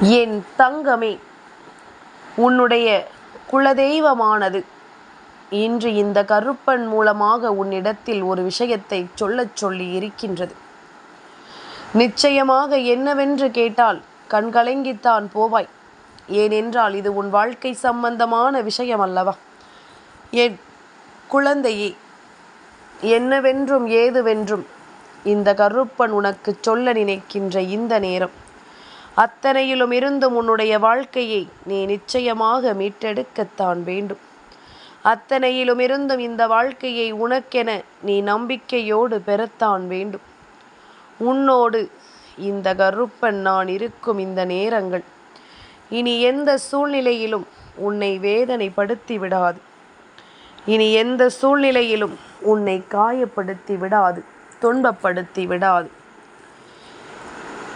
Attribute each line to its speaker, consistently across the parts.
Speaker 1: என் தங்கமே உன்னுடைய குலதெய்வமானது. இன்று இந்த கருப்பன் மூலமாக உன்னிடத்தில் ஒரு விஷயத்தை சொல்லச் சொல்லி இருக்கின்றது. நிச்சயமாக என்னவென்று கேட்டால் கண்கலங்கித்தான் போவாய். ஏனென்றால் இது உன் வாழ்க்கை சம்பந்தமான விஷயம் அல்லவா என் குழந்தையே என்னவென்றும் ஏதுவென்றும் இந்த கருப்பன் உனக்கு சொல்ல நினைக்கின்ற இந்த நேரம். அத்தனையிலும் இருந்தும் உன்னுடைய வாழ்க்கையை நீ நிச்சயமாக மீட்டெடுக்கத்தான் வேண்டும். அத்தனையிலும் இருந்தும் இந்த வாழ்க்கையை உனக்கென நீ நம்பிக்கையோடு பெறத்தான் வேண்டும். உன்னோடு இந்த கருப்பன் நான் இருக்கும் இந்த நேரங்கள். இனி எந்த சூழ்நிலையிலும் உன்னை வேதனைப்படுத்தி விடாது. இனி எந்த சூழ்நிலையிலும் உன்னை காயப்படுத்தி விடாது துன்பப்படுத்தி விடாது.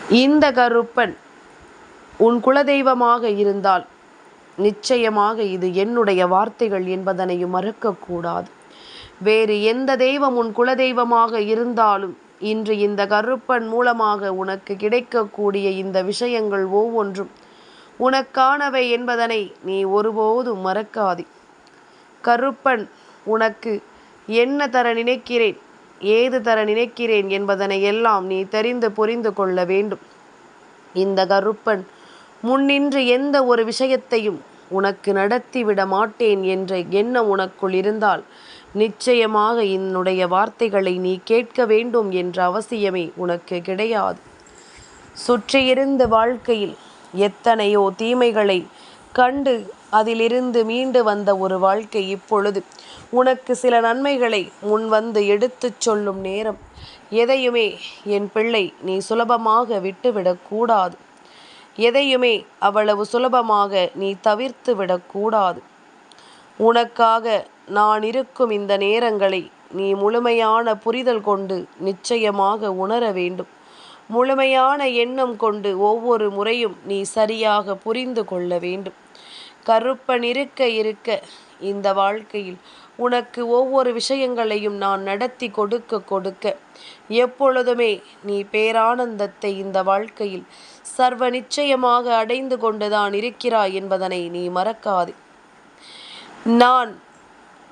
Speaker 1: இந்த கருப்பன் உன் குலதெய்வமாக இருந்தால் நிச்சயமாக இது என்னுடைய வார்த்தைகள் என்பதனையும் மறக்கக்கூடாது. வேறு எந்த தெய்வம் உன் குலதெய்வமாக இருந்தாலும் இன்று இந்த கருப்பன் மூலமாக உனக்கு கிடைக்கக்கூடிய இந்த விஷயங்கள் ஒவ்வொன்றும் உனக்கானவை என்பதனை நீ ஒருபோதும் மறக்காதே. கருப்பன் உனக்கு என்ன தர நினைக்கிறேன் ஏது தர நினைக்கிறேன் என்பதனை எல்லாம் நீ தெரிந்து புரிந்து கொள்ள வேண்டும். இந்த கருப்பன் முன்னின்று எந்த ஒரு விஷயத்தையும் உனக்கு நடத்திவிட மாட்டேன் என்ற எண்ணம் உனக்குள் இருந்தால் நிச்சயமாக என்னுடைய வார்த்தைகளை நீ கேட்க வேண்டும் என்ற அவசியமே உனக்கு கிடையாது. சுற்றியிருந்த வாழ்க்கையில் எத்தனையோ தீமைகளை கண்டு அதிலிருந்து மீண்டு வந்த ஒரு வாழ்க்கை இப்பொழுது. உனக்கு சில நன்மைகளை முன் வந்து எடுத்துச் சொல்லும் நேரம். எதையுமே என் பிள்ளை நீ சுலபமாக விட்டுவிடக்கூடாது எதையுமே அவ்வளவு சுலபமாக நீ தவிர்த்து விடக்கூடாது. உனக்காக நான் இருக்கும் இந்த நேரங்களை நீ முழுமையான புரிதல் கொண்டு நிச்சயமாக உணர வேண்டும். முழுமையான எண்ணம் கொண்டு ஒவ்வொரு முறையும் நீ சரியாக புரிந்து கொள்ள வேண்டும். கருப்பன் இருக்க இருக்க இந்த வாழ்க்கையில் உனக்கு ஒவ்வொரு விஷயங்களையும் நான் நடத்தி கொடுக்க கொடுக்க எப்பொழுதுமே நீ பேரானந்தத்தை இந்த வாழ்க்கையில் சர்வ நிச்சயமாக அடைந்து கொண்டுதான் இருக்கிறாய் என்பதனை நீ மறக்காதே. நான்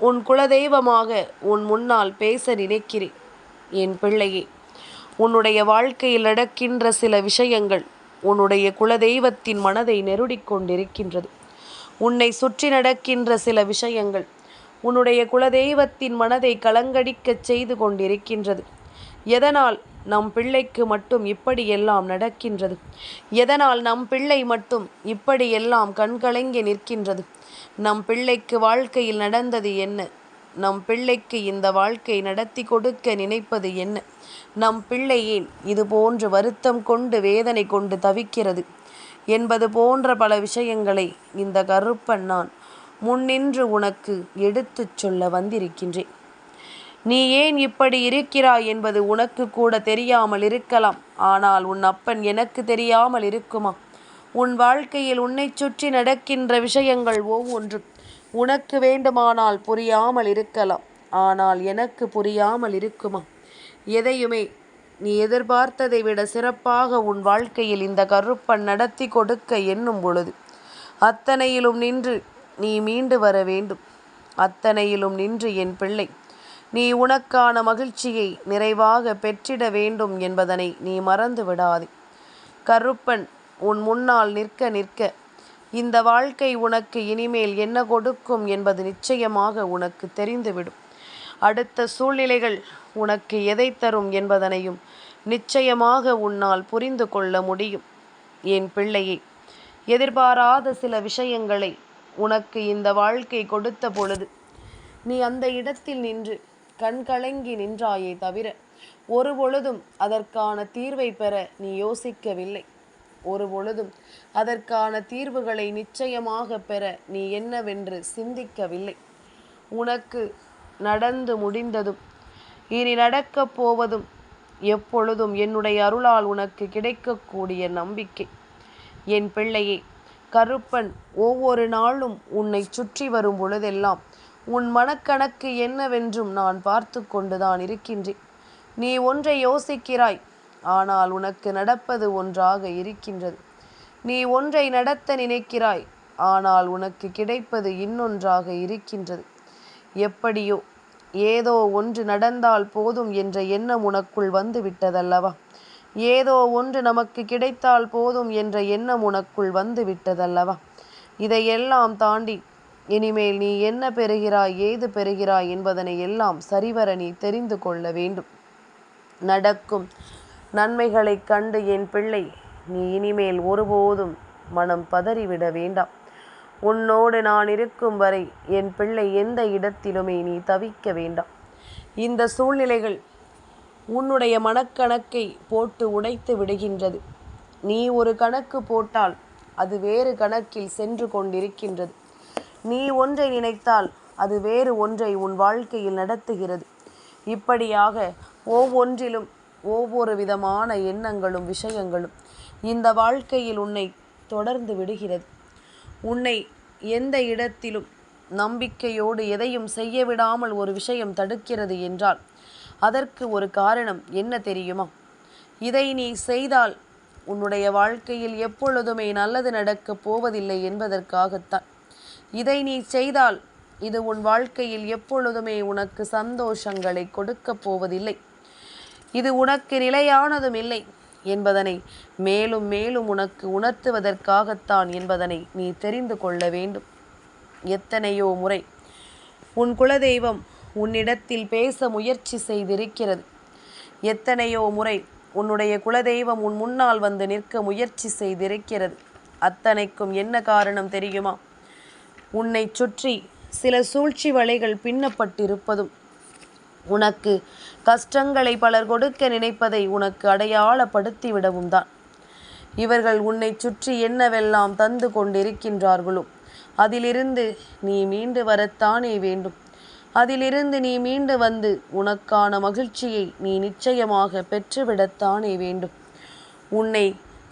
Speaker 1: உன் குலதெய்வமாக உன் முன்னால் பேச நினைக்கிறேன் என் பிள்ளையே. உன்னுடைய வாழ்க்கையில் நடக்கின்ற சில விஷயங்கள் உன்னுடைய குலதெய்வத்தின் மனதை நெருடிக் கொண்டிருக்கின்றது. உன்னை சுற்றி நடக்கின்ற சில விஷயங்கள் உன்னுடைய குலதெய்வத்தின் மனதை கலங்கடிக்கச் செய்து கொண்டிருக்கின்றது. எதனால் நம் பிள்ளைக்கு மட்டும் இப்படியெல்லாம் நடக்கின்றது. எதனால் நம் பிள்ளை மட்டும் இப்படியெல்லாம் கண்கலங்கி நிற்கின்றது? நம் பிள்ளைக்கு வாழ்க்கையில் நடந்தது என்ன? நம் பிள்ளைக்கு இந்த வாழ்க்கை நடத்தி கொடுக்க நினைப்பது என்ன? நம் பிள்ளை ஏன் இது போன்று வருத்தம் கொண்டு வேதனை கொண்டு தவிக்கிறது? என்பது போன்ற பல விஷயங்களை இந்த கருப்பன் நான் முன்னின்று உனக்கு எடுத்துச் சொல்ல வந்திருக்கின்றேன். நீ ஏன் இப்படி இருக்கிறாய் என்பது உனக்கு கூட தெரியாமல் இருக்கலாம். ஆனால் உன் அப்பன் எனக்கு தெரியாமல் இருக்குமா? உன் வாழ்க்கையில் உன்னை சுற்றி நடக்கின்ற விஷயங்கள் ஒவ்வொன்றும் உனக்கு வேண்டுமானால் புரியாமல் இருக்கலாம். ஆனால் எனக்கு புரியாமல் இருக்குமா? எதையுமே நீ எதிர்பார்த்ததை விட சிறப்பாக உன் வாழ்க்கையில் இந்த கருப்பன் நடத்தி கொடுக்க எண்ணும் பொழுது அத்தனையிலும் நின்று நீ மீண்டு வர வேண்டும். அத்தனையிலும் நின்று என் பிள்ளை நீ உனக்கான மகிழ்ச்சியை நிறைவாக பெற்றிட வேண்டும் என்பதனை நீ மறந்து விடாதே. கருப்பன் உன் முன்னால் நிற்க நிற்க இந்த வாழ்க்கை உனக்கு இனிமேல் என்ன கொடுக்கும் என்பது நிச்சயமாக உனக்கு தெரிந்துவிடும். அடுத்த சூழ்நிலைகள் உனக்கு எதை தரும் என்பதனையும் நிச்சயமாக உன்னால் புரிந்து கொள்ள முடியும். என் பிள்ளையை எதிர்பாராத சில விஷயங்களை உனக்கு இந்த வாழ்க்கை கொடுத்த பொழுது நீ அந்த இடத்தில் நின்று கண்கலங்கி நின்றாயே தவிர ஒரு பொழுதும் அதற்கான தீர்வை பெற நீ யோசிக்கவில்லை. ஒரு பொழுதும் அதற்கான தீர்வுகளை நிச்சயமாக பெற நீ என்னவென்று சிந்திக்கவில்லை. உனக்கு நடந்து முடிந்ததும் இனி நடக்கப் போவதும் எப்பொழுதும் என்னுடைய அருளால் உனக்கு கிடைக்கக்கூடிய நம்பிக்கை. என் பிள்ளையே கருப்பன் ஒவ்வொரு நாளும் உன்னை சுற்றி வரும் பொழுதெல்லாம் உன் மனக்கணக்கு என்னவென்றும் நான் பார்த்து கொண்டுதான் இருக்கின்றேன். நீ ஒன்றை யோசிக்கிறாய் ஆனால் உனக்கு நடப்பது ஒன்றாக இருக்கின்றது. நீ ஒன்றை நடத்த நினைக்கிறாய் ஆனால் உனக்கு கிடைப்பது இன்னொன்றாக இருக்கின்றது. எப்படியோ ஏதோ ஒன்று நடந்தால் போதும் என்ற எண்ணம் உனக்குள் வந்து விட்டதல்லவா ஏதோ ஒன்று நமக்கு கிடைத்தால் போதும் என்ற எண்ணம் உனக்குள் வந்து விட்டதல்லவா இதையெல்லாம் தாண்டி இனிமேல் நீ என்ன பெறுகிறாய் ஏது பெறுகிறாய் என்பதனை எல்லாம் சரிவர நீ தெரிந்து கொள்ள வேண்டும். நடக்கும் நன்மைகளைக் கண்டு என் பிள்ளை நீ இனிமேல் ஒருபோதும் மனம் பதறிவிட வேண்டாம். உன்னோடு நான் இருக்கும் வரை என் பிள்ளை எந்த இடத்திலுமே நீ தவிக்க வேண்டாம். இந்த சூழ்நிலைகள் உன்னுடைய மனக்கணக்கை போட்டு உடைத்து விடுகின்றது. நீ ஒரு கணக்கு போட்டால் அது வேறு கணக்கில் சென்று கொண்டிருக்கின்றது. நீ ஒன்றை நினைத்தால் அது வேறு ஒன்றை உன் வாழ்க்கையில் நடத்துகிறது. இப்படியாக ஒவ்வொன்றிலும் ஒவ்வொரு விதமான எண்ணங்களும் விஷயங்களும் இந்த வாழ்க்கையில் உன்னை தொடர்ந்து விடுகிறது. உன்னை எந்த இடத்திலும் நம்பிக்கையோடு எதையும் செய்ய விடாமல் ஒரு விஷயம் தடுக்கிறது என்றால் அதற்கு ஒரு காரணம் என்ன தெரியுமா? இதை நீ செய்தால் உன்னுடைய வாழ்க்கையில் எப்பொழுதுமே நல்லது நடக்கப் போவதில்லை என்பதற்காகத்தான். இதை நீ செய்தால் இது உன் வாழ்க்கையில் எப்பொழுதுமே உனக்கு சந்தோஷங்களை கொடுக்கப் போவதில்லை. இது உனக்கு நிலையானதும் இல்லை என்பதனை மேலும் மேலும் உனக்கு உணர்த்துவதற்காகத்தான் என்பதனை நீ தெரிந்து கொள்ள வேண்டும். எத்தனையோ முறை உன் குலதெய்வம் உன்னிடத்தில் பேச முயற்சி செய்திருக்கிறது. எத்தனையோ முறை உன்னுடைய குலதெய்வம் உன் முன்னால் வந்து நிற்க முயற்சி செய்திருக்கிறது. அத்தனைக்கும் என்ன காரணம் தெரியுமா? உன்னை சுற்றி சில சூழ்ச்சி வலைகள் பின்னப்பட்டிருப்பதும் உனக்கு கஷ்டங்களை பலர் கொடுக்க நினைப்பதை உனக்கு அடையாளப்படுத்தி விடவும் தான். இவர்கள் உன்னை சுற்றி என்னவெல்லாம் தந்து கொண்டிருக்கின்றார்களோ அதிலிருந்து நீ மீண்டு வரத்தானே வேண்டும். அதிலிருந்து நீ மீண்டு வந்து உனக்கான மகிழ்ச்சியை நீ நிச்சயமாக பெற்றுவிடத்தானே வேண்டும். உன்னை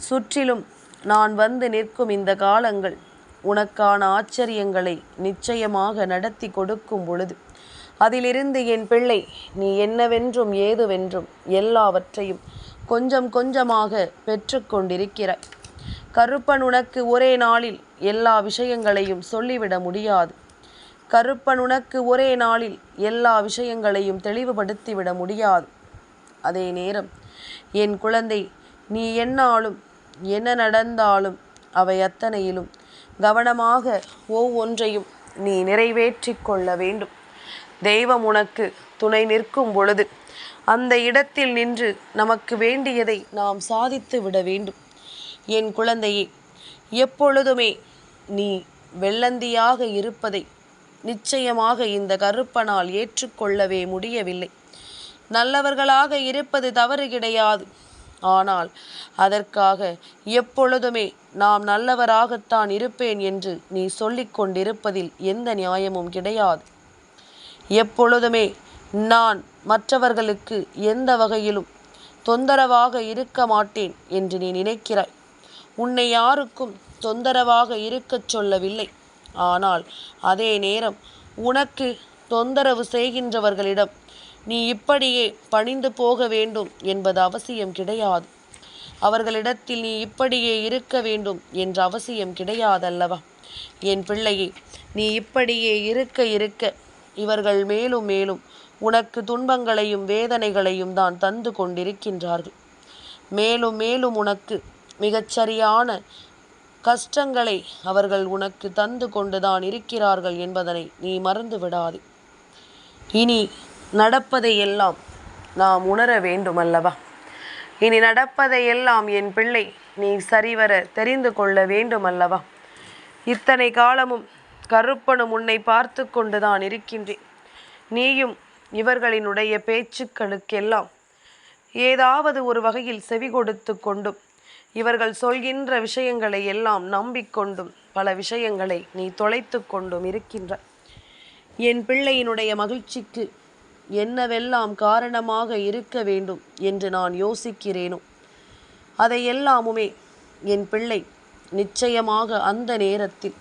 Speaker 1: சுற்றிலும் நான் வந்து நிற்கும் இந்த காலங்கள் உனக்கான ஆச்சரியங்களை நிச்சயமாக நடத்தி கொடுக்கும் பொழுது அதிலிருந்து என் பிள்ளை நீ என்னவென்றும் ஏதுவென்றும் எல்லாவற்றையும் கொஞ்சம் கொஞ்சமாக பெற்றுக்கொண்டிருக்கிறாய் கருப்பன் உனக்கு ஒரே நாளில் எல்லா விஷயங்களையும் சொல்லிவிட முடியாது. கருப்பன் உனக்கு ஒரே நாளில் எல்லா விஷயங்களையும் தெளிவுபடுத்திவிட முடியாது. அதே நேரம் என் குழந்தை நீ என்னாலும் என்ன நடந்தாலும் அவை அத்தனையிலும் கவனமாக ஒவ்வொன்றையும் நீ நிறைவேற்றி கொள்ள வேண்டும். தெய்வம் உனக்கு துணை நிற்கும் பொழுது அந்த இடத்தில் நின்று நமக்கு வேண்டியதை நாம் சாதித்து விட வேண்டும். என் குழந்தையே எப்பொழுதுமே நீ வெள்ளந்தியாக இருப்பதை நிச்சயமாக இந்த கருப்பனால் ஏற்றுக்கொள்ளவே முடியவில்லை. நல்லவர்களாக இருப்பது தவறு கிடையாது. ஆனால் அதற்காக எப்பொழுதுமே நாம் நல்லவராகத்தான் இருப்பேன் என்று நீ சொல்லிக் கொண்டிருப்பதில் எந்த நியாயமும் கிடையாது. எப்பொழுதுமே நான் மற்றவர்களுக்கு எந்த வகையிலும் தொந்தரவாக இருக்க மாட்டேன் என்று நீ நினைக்கிறாய். உன்னை யாருக்கும் தொந்தரவாக இருக்கச் சொல்லவில்லை. ஆனால் அதே நேரம் உனக்கு தொந்தரவு செய்கின்றவர்களிடம் நீ இப்படியே பணிந்து போக வேண்டும் என்பது அவசியம் கிடையாது. அவர்களிடத்தில் நீ இப்படியே இருக்க வேண்டும் என்ற அவசியம் கிடையாதல்லவா? என் பிள்ளையே நீ இப்படியே இருக்க இருக்க இவர்கள் மேலும் மேலும் உனக்கு துன்பங்களையும் வேதனைகளையும் தான் தந்து கொண்டிருக்கின்றார்கள். மேலும் மேலும் உனக்கு மிகச்சரியான கஷ்டங்களை அவர்கள் உனக்கு தந்து கொண்டுதான் இருக்கிறார்கள் என்பதனை நீ மறந்து விடாது இனி நடப்பதையெல்லாம் நாம் உணர வேண்டுமல்லவா? இனி நடப்பதையெல்லாம் என் பிள்ளை நீ சரிவர தெரிந்து கொள்ள வேண்டுமல்லவா? இத்தனை காலமும் கருப்பனும் உன்னை பார்த்து கொண்டுதான் இருக்கின்றேன். நீயும் இவர்களினுடைய பேச்சுக்களுக்கெல்லாம் ஏதாவது ஒரு வகையில் செவி கொடுத்து கொண்டும் இவர்கள் சொல்கின்ற விஷயங்களை எல்லாம் நம்பிக்கொண்டும் பல விஷயங்களை நீ தொலைத்து கொண்டும் இருக்கின்ற. என் பிள்ளையினுடைய மகிழ்ச்சிக்கு என்னவெல்லாம் காரணமாக இருக்க வேண்டும் என்று நான் யோசிக்கிறேனோ? அதையெல்லாமுமே என் பிள்ளை நிச்சயமாக அந்த நேரத்தில்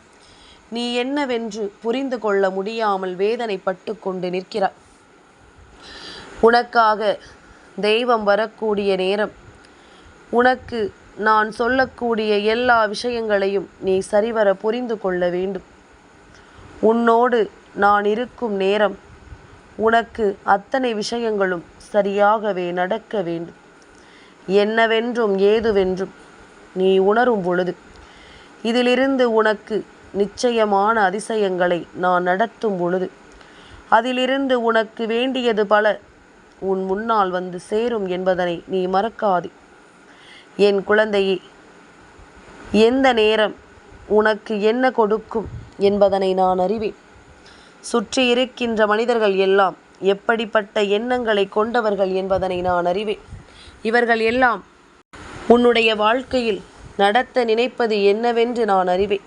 Speaker 1: நீ என்னவென்று புரிந்து கொள்ள முடியாமல் வேதனைப்பட்டு கொண்டு நிற்கிறாய் உனக்காக தெய்வம் வரக்கூடிய நேரம். உனக்கு நான் சொல்லக்கூடிய எல்லா விஷயங்களையும் நீ சரிவர புரிந்து கொள்ள வேண்டும். உன்னோடு நான் இருக்கும் நேரம் உனக்கு அத்தனை விஷயங்களும் சரியாகவே நடக்க வேண்டும். என்னவென்றும் ஏதுவென்றும் நீ உணரும் பொழுது இதிலிருந்து உனக்கு நிச்சயமான அதிசயங்களை நான் நடத்தும் பொழுது அதிலிருந்து உனக்கு வேண்டியது பல உன் முன்னால் வந்து சேரும் என்பதனை நீ மறக்காது. என் குழந்தையே எந்த நேரம் உனக்கு என்ன கொடுக்கும் என்பதனை நான் அறிவேன். சுற்றி இருக்கின்ற மனிதர்கள் எல்லாம் எப்படிப்பட்ட எண்ணங்களை கொண்டவர்கள் என்பதனை நான் அறிவேன். இவர்கள் எல்லாம் உன்னுடைய வாழ்க்கையில் நடத்த நினைப்பது என்னவென்று நான் அறிவேன்.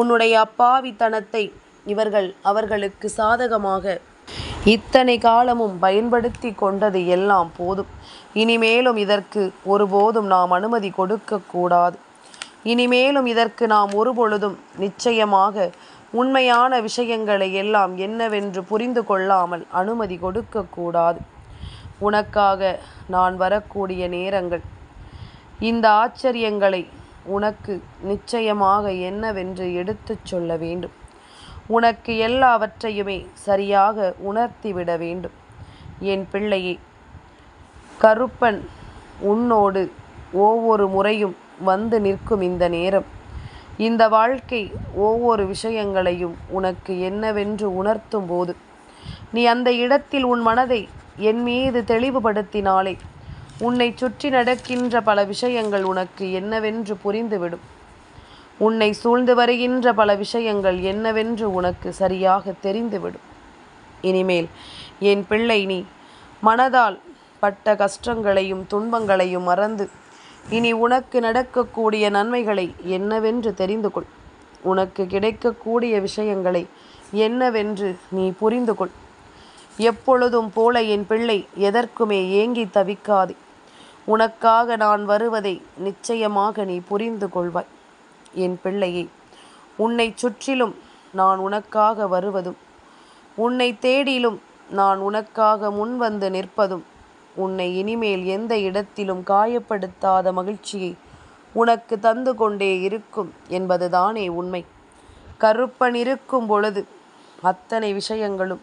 Speaker 1: உன்னுடைய அப்பாவித்தனத்தை இவர்கள் அவர்களுக்கு சாதகமாக இத்தனை காலமும் பயன்படுத்தி கொண்டது எல்லாம் போதும். இனிமேலும் இதற்கு ஒருபோதும் நாம் அனுமதி கொடுக்கக்கூடாது இனிமேலும் இதற்கு நாம் ஒருபொழுதும் நிச்சயமாக உண்மையான விஷயங்களை எல்லாம் என்னவென்று புரிந்து கொள்ளாமல் அனுமதி கொடுக்கக்கூடாது. உனக்காக நான் வரக்கூடிய நேரங்கள் இந்த ஆச்சரியங்களை உனக்கு நிச்சயமாக என்னவென்று எடுத்துச் சொல்ல வேண்டும். உனக்கு எல்லாவற்றையுமே சரியாக உணர்த்திவிட வேண்டும். என் பிள்ளையே கருப்பன் உன்னோடு ஒவ்வொரு முறையும் வந்து நிற்கும் இந்த நேரம். இந்த வாழ்க்கை ஒவ்வொரு விஷயங்களையும் உனக்கு என்னவென்று உணர்த்தும் போது நீ அந்த இடத்தில் உன் மனதை என் மீது தெளிவுபடுத்தினாலே உன்னை சுற்றி நடக்கின்ற பல விஷயங்கள் உனக்கு என்னவென்று புரிந்துவிடும். உன்னை சூழ்ந்து வருகின்ற பல விஷயங்கள் என்னவென்று உனக்கு சரியாக தெரிந்துவிடும். இனிமேல் என் பிள்ளை நீ மனதால் பட்ட கஷ்டங்களையும் துன்பங்களையும் மறந்து இனி உனக்கு நடக்கக்கூடிய நன்மைகளை என்னவென்று தெரிந்து கொள் உனக்கு கிடைக்கக்கூடிய விஷயங்களை என்னவென்று நீ புரிந்து கொள் எப்பொழுதும் போல என் பிள்ளை எதற்குமே ஏங்கி தவிக்காதே. உனக்காக நான் வருவதை நிச்சயமாக நீ புரிந்து கொள்வாய் என் பிள்ளையே உன்னை சுற்றிலும் நான் உனக்காக வருவதும் உன்னை தேடிலும் நான் உனக்காக முன்வந்து நிற்பதும் உன்னை இனிமேல் எந்த இடத்திலும் காயப்படுத்தாத மகிழ்ச்சியை உனக்கு தந்து கொண்டே இருக்கும் என்பதுதானே உண்மை. கருப்பன் இருக்கும் பொழுது அத்தனை விஷயங்களும்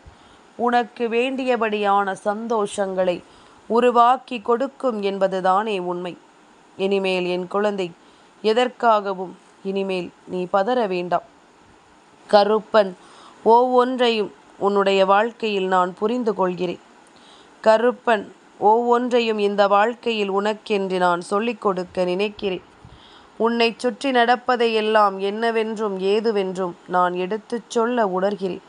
Speaker 1: உனக்கு வேண்டியபடியான சந்தோஷங்களை உருவாக்கி கொடுக்கும் என்பதுதானே உண்மை. இனிமேல் என் குழந்தை எதற்காகவும் இனிமேல் நீ பதற வேண்டாம். கருப்பன் ஒவ்வொன்றையும் உன்னுடைய வாழ்க்கையில் நான் புரிந்து கொள்கிறேன். கருப்பன் ஒவ்வொன்றையும் இந்த வாழ்க்கையில் உனக்கென்று நான் சொல்லிக் கொடுக்க நினைக்கிறேன். உன்னை சுற்றி நடப்பதையெல்லாம் என்னவென்றும் ஏதுவென்றும் நான் எடுத்துச் சொல்ல உணர்கிறேன்.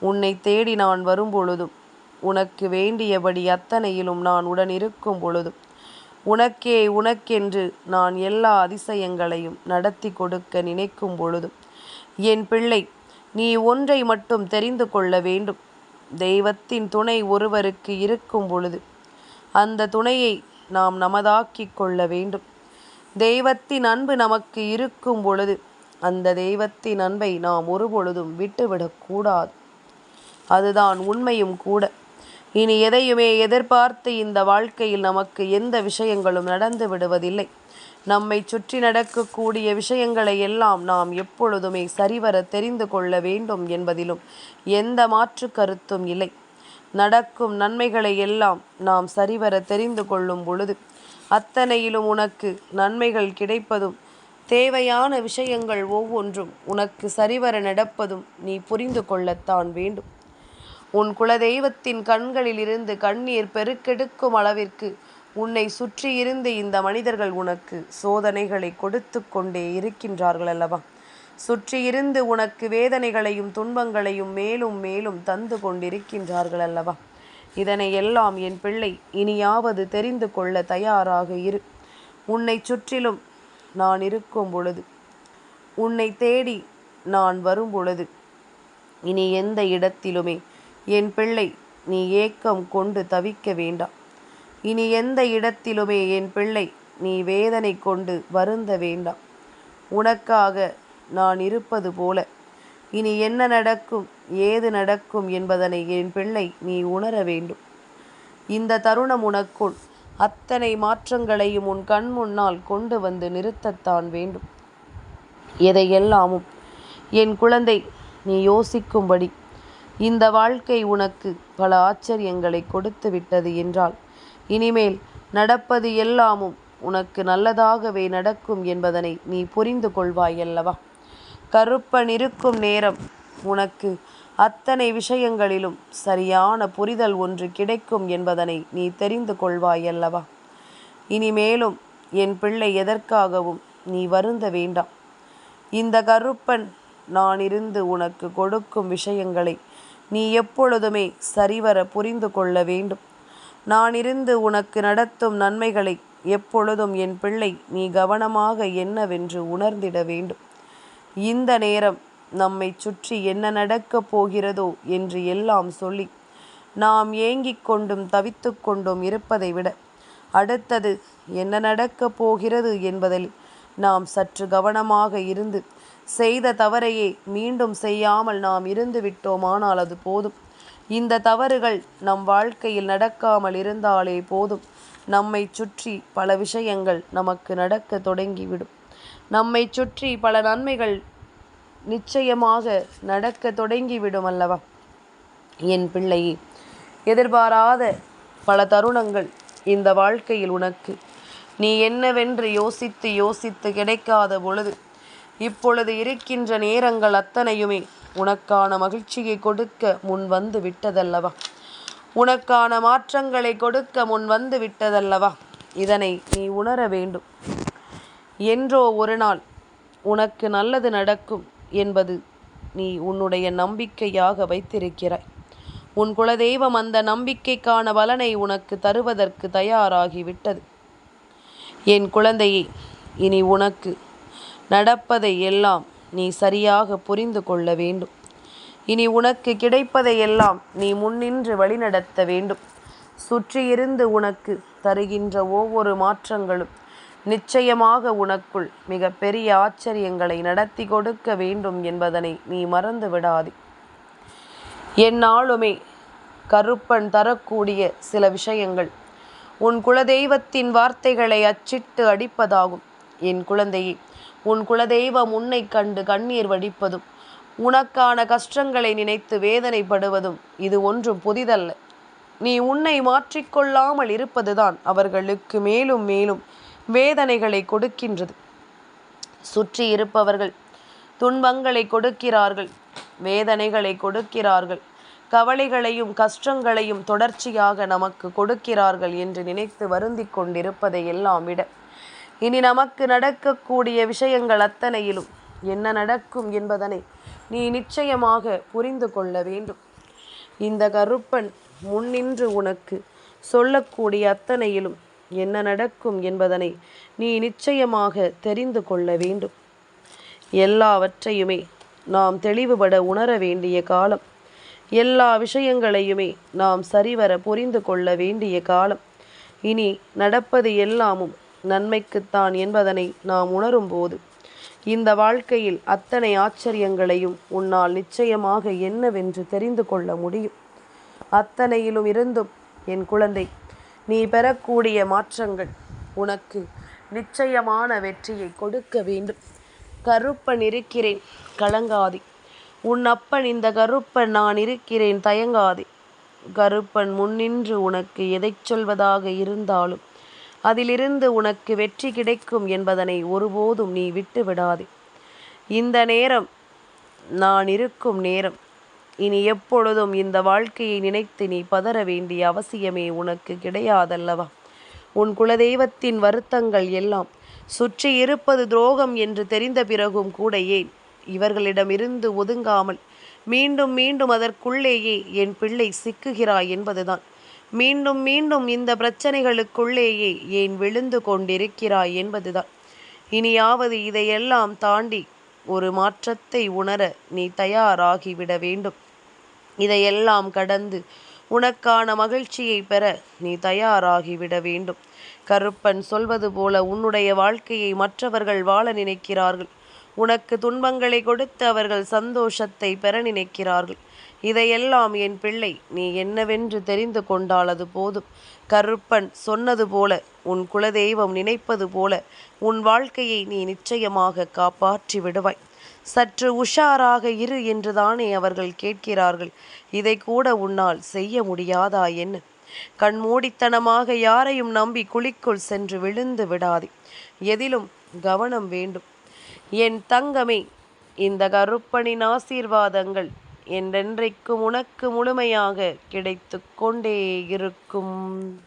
Speaker 1: உன்னை தேடி நான் வரும்பொழுதும் உனக்கு வேண்டியபடி அத்தனையிலும் நான் உடன் இருக்கும் பொழுதும் உனக்கே உனக்கென்று நான் எல்லா அதிசயங்களையும் நடத்தி கொடுக்க நினைக்கும் பொழுதும் என் பிள்ளை நீ ஒன்றை மட்டும் தெரிந்து கொள்ள வேண்டும். தெய்வத்தின் துணை ஒருவருக்கு இருக்கும் பொழுது அந்த துணையை நாம் நமதாக்கிக் கொள்ள வேண்டும். தெய்வத்தின் அன்பு நமக்கு இருக்கும் பொழுது அந்த தெய்வத்தின் அன்பை நாம் ஒருபொழுதும் விட்டுவிடக்கூடாது அதுதான் உண்மையும் கூட. இனி எதையுமே எதிர்பார்த்து இந்த வாழ்க்கையில் நமக்கு எந்த விஷயங்களும் நடந்து விடுவதில்லை. நம்மை சுற்றி நடக்கக்கூடிய விஷயங்களை எல்லாம் நாம் எப்பொழுதுமே சரிவர தெரிந்து கொள்ள வேண்டும் என்பதிலும் எந்த மாற்று கருத்தும் இல்லை. நடக்கும் நன்மைகளை எல்லாம் நாம் சரிவர தெரிந்து கொள்ளும் பொழுது அத்தனையிலும் உனக்கு நன்மைகள் கிடைப்பதும் தேவையான விஷயங்கள் ஒவ்வொன்றும் உனக்கு சரிவர நடப்பதும் நீ புரிந்து கொள்ளத்தான் வேண்டும். உன் குலதெய்வத்தின் கண்களிலிருந்து கண்ணீர் பெருக்கெடுக்கும் அளவிற்கு உன்னை சுற்றியிருந்து இந்த மனிதர்கள் உனக்கு சோதனைகளை கொடுத்து கொண்டே இருக்கின்றார்கள் அல்லவா? சுற்றியிருந்து உனக்கு வேதனைகளையும் துன்பங்களையும் மேலும் மேலும் தந்து கொண்டிருக்கின்றார்கள் அல்லவா? இதனை எல்லாம் என் பிள்ளை இனியாவது தெரிந்து கொள்ள தயாராக இரு. உன்னை சுற்றிலும் நான் இருக்கும் பொழுது உன்னை தேடி நான் வரும் பொழுது இனி எந்த இடத்திலுமே என் பிள்ளை நீ ஏக்கம் கொண்டு தவிக்க வேண்டாம். இனி எந்த இடத்திலுமே என் பிள்ளை நீ வேதனை கொண்டு வருந்த வேண்டாம். உனக்காக நான் இருப்பது போல. இனி என்ன நடக்கும் ஏது நடக்கும் என்பதனை என் பிள்ளை நீ உணர வேண்டும். இந்த தருணம் உனக்குள் அத்தனை மாற்றங்களையும் உன் கண் முன்னால் கொண்டு வந்து நிறுத்தத்தான் வேண்டும். எதையெல்லாமும் என் குழந்தை நீ யோசிக்கும்படி இந்த வாழ்க்கை உனக்கு பல ஆச்சரியங்களை கொடுத்து விட்டது என்றால் இனிமேல் நடப்பது எல்லாமும் உனக்கு நல்லதாகவே நடக்கும் என்பதனை நீ புரிந்து கொள்வாய் அல்லவா கருப்பன் இருக்கும் நேரம். உனக்கு அத்தனை விஷயங்களிலும் சரியான புரிதல் ஒன்று கிடைக்கும் என்பதனை நீ தெரிந்து கொள்வாய் அல்லவா இனிமேலும் என் பிள்ளை எதற்காகவும் நீ வருந்த வேண்டாம். இந்த கருப்பன் நான் இருந்து உனக்கு கொடுக்கும் விஷயங்களை நீ எப்பொழுதுமே சரிவர புரிந்து கொள்ள வேண்டும். நான் இருந்து உனக்கு நடத்தும் நன்மைகளை எப்பொழுதும் என் பிள்ளை நீ கவனமாக என்னவென்று உணர்ந்திட வேண்டும். இந்த நேரம் நம்மை சுற்றி என்ன நடக்கப் போகிறதோ என்று எல்லாம் சொல்லி நாம் ஏங்கிக் கொண்டும் தவித்து கொண்டும் இருப்பதை விட அடுத்தது என்ன நடக்கப் போகிறது என்பதில் நாம் சற்று கவனமாக இருந்து செய்த தவறையே மீண்டும் செய்யாமல் நாம் இருந்து விட்டோமானால் அது போதும். இந்த தவறுகள் நம் வாழ்க்கையில் நடக்காமல் இருந்தாலே போதும். நம்மை சுற்றி பல விஷயங்கள் நமக்கு நடக்க தொடங்கிவிடும். நம்மை சுற்றி பல நன்மைகள் நிச்சயமாக நடக்க தொடங்கிவிடும் அல்லவா? என் பிள்ளையே எதிர்பாராத பல தருணங்கள் இந்த வாழ்க்கையில் உனக்கு. நீ என்னவென்று யோசித்து யோசித்து கிடைக்காத பொழுது இப்பொழுது இருக்கின்ற நேரங்கள் அத்தனையுமே உனக்கான மகிழ்ச்சியை கொடுக்க முன் வந்து விட்டதல்லவா? உனக்கான மாற்றங்களை கொடுக்க முன் வந்து விட்டதல்லவா? இதனை நீ உணர வேண்டும். என்றோ ஒரு நாள் உனக்கு நல்லது நடக்கும் என்பது நீ உன்னுடைய நம்பிக்கையாக வைத்திருக்கிறாய். உன் குலதெய்வம் அந்த நம்பிக்கைக்கான பலனை உனக்கு தருவதற்கு தயாராகிவிட்டது. என் குழந்தையே இனி உனக்கு நடப்பதை எல்லாம் நீ சரியாக புரிந்து கொள்ள வேண்டும். இனி உனக்கு கிடைப்பதை எல்லாம் நீ முன்னின்று வழிநடத்த வேண்டும். சுற்றியிருந்து உனக்கு தருகின்ற ஒவ்வொரு மாற்றங்களும் நிச்சயமாக உனக்குள் மிக பெரிய ஆச்சரியங்களை நடத்தி கொடுக்க வேண்டும் என்பதனை நீ மறந்து விடாதே. என்னாலுமே கருப்பன் தரக்கூடிய சில விஷயங்கள் உன் குலதெய்வத்தின் வார்த்தைகளை அச்சிட்டு அடிப்பதாகும். என் குழந்தையே உன் குலதெய்வம் உன்னை கண்டு கண்ணீர் வடிப்பதும் உனக்கான கஷ்டங்களை நினைத்து வேதனைப்படுவதும் இது ஒன்றும் புதிதல்ல. நீ உன்னை மாற்றிக்கொள்ளாமல் இருப்பதுதான் அவர்களுக்கு மேலும் மேலும் வேதனைகளை கொடுக்கின்றது. சுற்றி இருப்பவர்கள் துன்பங்களை கொடுக்கிறார்கள் வேதனைகளை கொடுக்கிறார்கள் கவலைகளையும் கஷ்டங்களையும் தொடர்ச்சியாக நமக்கு கொடுக்கிறார்கள் என்று நினைத்து வருந்தி கொண்டிருப்பதை எல்லாம் விட இனி நமக்கு நடக்கக்கூடிய விஷயங்கள் அத்தனையிலும் என்ன நடக்கும் என்பதனை நீ நிச்சயமாக புரிந்து கொள்ள வேண்டும். இந்த கருப்பன் முன்னின்று உனக்கு சொல்லக்கூடிய அத்தனையிலும் என்ன நடக்கும் என்பதனை நீ நிச்சயமாக தெரிந்து கொள்ள வேண்டும். எல்லாவற்றையுமே நாம் தெளிவுபட உணர வேண்டிய காலம். எல்லா விஷயங்களையுமே நாம் சரிவர புரிந்து கொள்ள வேண்டிய காலம். இனி நடப்பது எல்லாமும் நன்மைக்குத்தான் என்பதனை நாம் உணரும்போது இந்த வாழ்க்கையில் அத்தனை ஆச்சரியங்களையும் உன்னால் நிச்சயமாக என்னவென்று தெரிந்து கொள்ள முடியும். அத்தனையிலும் இருந்தும் என் குழந்தை நீ பெறக்கூடிய மாற்றங்கள் உனக்கு நிச்சயமான வெற்றியை கொடுக்க வேண்டும். கருப்பன் இருக்கிறேன் கலங்காதி. உன் அப்பன் இந்த கருப்பன் நான் இருக்கிறேன் தயங்காதே. கருப்பன் முன்னின்று உனக்கு எதை சொல்வதாக இருந்தாலும் அதிலிருந்து உனக்கு வெற்றி கிடைக்கும் என்பதனை ஒருபோதும் நீ விட்டு விடாதே இந்த நேரம் நான் இருக்கும் நேரம் இனி எப்பொழுதும் இந்த வாழ்க்கையை நினைத்து நீ பதற வேண்டிய அவசியமே உனக்கு கிடையாதல்லவா? உன் குலதெய்வத்தின் வருத்தங்கள் எல்லாம் சுற்றி இருப்பது துரோகம் என்று தெரிந்த பிறகும் கூட ஏன்? இவர்களிடமிருந்து ஒதுங்காமல் மீண்டும் மீண்டும் அதற்குள்ளேயே என் பிள்ளை சிக்குகிறாய் என்பதுதான். மீண்டும் மீண்டும் இந்த பிரச்சனைகளுக்குள்ளேயே ஏன் விழுந்து கொண்டிருக்கிறாய் என்பதுதான். இனியாவது இதையெல்லாம் தாண்டி ஒரு மாற்றத்தை உணர நீ தயாராகிவிட வேண்டும். இதையெல்லாம் கடந்து உனக்கான மகிழ்ச்சியை பெற நீ தயாராகிவிட வேண்டும். கருப்பன் சொல்வது போல உன்னுடைய வாழ்க்கையை மற்றவர்கள் வாழ நினைக்கிறார்கள். உனக்கு துன்பங்களை கொடுத்து அவர்கள் சந்தோஷத்தை பெற நினைக்கிறார்கள். இதையெல்லாம் என் பிள்ளை நீ என்னவென்று தெரிந்து கொண்டால் அது போதும். கருப்பன் சொன்னது போல உன் குலதெய்வம் நினைப்பது போல உன் வாழ்க்கையை நீ நிச்சயமாக காப்பாற்றி விடுவாய் சற்று உஷாராக இரு என்றுதானே அவர்கள் கேட்கிறார்கள். இதை கூட உன்னால் செய்ய முடியாதா என்ன? கண்மூடித்தனமாக யாரையும் நம்பி குழிக்குள் சென்று விழுந்து விடாதே. எதிலும் கவனம் வேண்டும். என் தங்கமே இந்த கருப்பனின் ஆசீர்வாதங்கள் என்றென்றைக்கும் உனக்கு முழுமையாக கிடைத்து கொண்டே இருக்கும்.